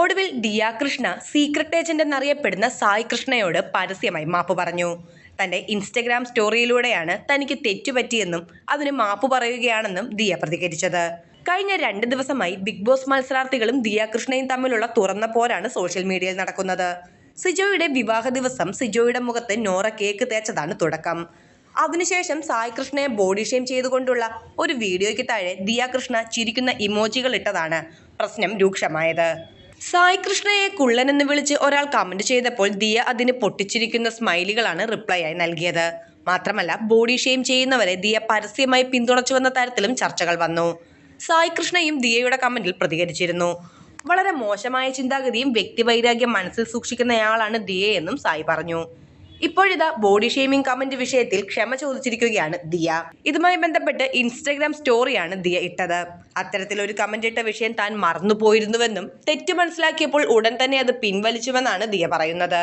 ഒടുവിൽ Diya Krishna secret agent എന്നറിയപ്പെടുന്ന സായി കൃഷ്ണയോട് പരസ്യമായി മാപ്പ് പറഞ്ഞു. തന്റെ ഇൻസ്റ്റഗ്രാം സ്റ്റോറിയിലൂടെയാണ് തനിക്ക് തെറ്റുപറ്റിയെന്നും അതിന് മാപ്പ് പറയുകയാണെന്നും ദിയ പ്രതികരിച്ചത്. കഴിഞ്ഞ രണ്ട് ദിവസമായി ബിഗ് ബോസ് മത്സരാർത്ഥികളും ദിയ കൃഷ്ണയും തമ്മിലുള്ള തുറന്ന പോരാണ് സോഷ്യൽ മീഡിയയിൽ നടക്കുന്നത്. സിജോയുടെ വിവാഹ ദിവസം സിജോയുടെ മുഖത്ത് നോറ കേക്ക് തേച്ചതാണ് തുടക്കം. അതിനുശേഷം സായി കൃഷ്ണയെ ബോഡി ഷെയിം ചെയ്തുകൊണ്ടുള്ള ഒരു വീഡിയോയ്ക്ക് താഴെ ദിയ കൃഷ്ണ ചിരിക്കുന്ന ഇമോജികൾ ഇട്ടതാണ് പ്രശ്നം രൂക്ഷമായത്. സായി കൃഷ്ണയെ കുള്ളൻ എന്ന് വിളിച്ച് ഒരാൾ കമന്റ് ചെയ്തപ്പോൾ ദിയ അതിന് പൊട്ടിച്ചിരിക്കുന്ന സ്മൈലുകളാണ് റിപ്ലൈ ആയി നൽകിയത്. മാത്രമല്ല ബോഡി ഷെയിം ചെയ്യുന്നവരെ ദിയ പരസ്യമായി പിന്തുണച്ചുവെന്ന തരത്തിലും ചർച്ചകൾ വന്നു. സായി കൃഷ്ണയും ദിയയുടെ കമന്റിൽ പ്രതികരിച്ചിരുന്നു. വളരെ മോശമായ ചിന്താഗതിയും വ്യക്തിവൈരാഗ്യം മനസ്സിൽ സൂക്ഷിക്കുന്നയാളാണ് ദിയയെന്നും സായി പറഞ്ഞു. ഇപ്പോഴിതാ ബോഡി ഷെയ്മിംഗ് കമന്റ് വിഷയത്തിൽ ക്ഷമ ചോദിച്ചിരിക്കുകയാണ് ദിയ. ഇതുമായി ബന്ധപ്പെട്ട് ഇൻസ്റ്റഗ്രാം സ്റ്റോറിയാണ് ദിയ ഇട്ടത്. അത്തരത്തിലൊരു കമന്റ് ഇട്ട വിഷയം താൻ മറന്നുപോയിരുന്നുവെന്നും തെറ്റ് മനസ്സിലാക്കിയപ്പോൾ ഉടൻ തന്നെ അത് പിൻവലിച്ചുവെന്നാണ് ദിയ പറയുന്നത്.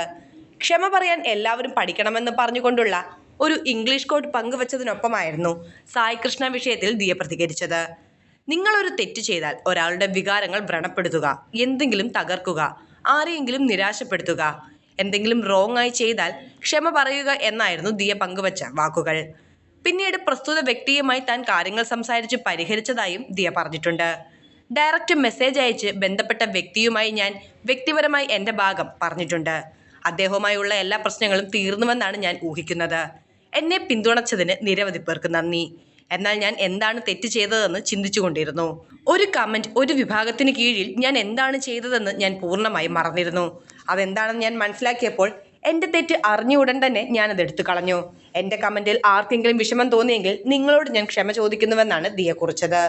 ക്ഷമ പറയാൻ എല്ലാവരും പഠിക്കണമെന്ന് പറഞ്ഞുകൊണ്ടുള്ള ഒരു ഇംഗ്ലീഷ് കോഡ് പങ്കുവച്ചതിനൊപ്പമായിരുന്നു സായി കൃഷ്ണ വിഷയത്തിൽ ദിയ പ്രതികരിച്ചത്. നിങ്ങളൊരു തെറ്റ് ചെയ്താൽ ഒരാളുടെ വികാരങ്ങൾ വ്രണപ്പെടുത്തുക എന്തെങ്കിലും തകർക്കുക ആരെയെങ്കിലും നിരാശപ്പെടുത്തുക എന്തെങ്കിലും റോങ് ആയി ചെയ്താൽ ക്ഷമ പറയുക എന്നായിരുന്നു ദിയ പങ്കുവച്ച വാക്കുകൾ. പിന്നീട് പ്രസ്തുത വ്യക്തിയുമായി താൻ കാര്യങ്ങൾ സംസാരിച്ച് പരിഹരിച്ചതായും ദിയ പറഞ്ഞിട്ടുണ്ട്. ഡയറക്റ്റ് മെസ്സേജ് അയച്ച് ബന്ധപ്പെട്ട വ്യക്തിയുമായി ഞാൻ വ്യക്തിപരമായി എന്റെ ഭാഗം പറഞ്ഞിട്ടുണ്ട്. അദ്ദേഹവുമായുള്ള എല്ലാ പ്രശ്നങ്ങളും തീർന്നുവെന്നാണ് ഞാൻ ഊഹിക്കുന്നത്. എന്നെ പിന്തുണച്ചതിന് നിരവധി പേർക്ക് നന്ദി. എന്നാൽ ഞാൻ എന്താണ് തെറ്റ് ചെയ്തതെന്ന് ചിന്തിച്ചുകൊണ്ടിരുന്നു. ഒരു കമന്റ് ഒരു വിഭാഗത്തിന് കീഴിൽ ഞാൻ എന്താണ് ചെയ്തതെന്ന് ഞാൻ പൂർണമായും മറന്നിരുന്നു. അതെന്താണെന്ന് ഞാൻ മനസ്സിലാക്കിയപ്പോൾ എന്റെ തെറ്റ് അറിഞ്ഞ ഉടൻ തന്നെ ഞാനത് എടുത്തു കളഞ്ഞു. എന്റെ കമന്റിൽ ആർക്കെങ്കിലും വിഷമം തോന്നിയെങ്കിൽ നിങ്ങളോട് ഞാൻ ക്ഷമ ചോദിക്കുന്നുവെന്നാണ് ദിയ കുറിച്ചത്.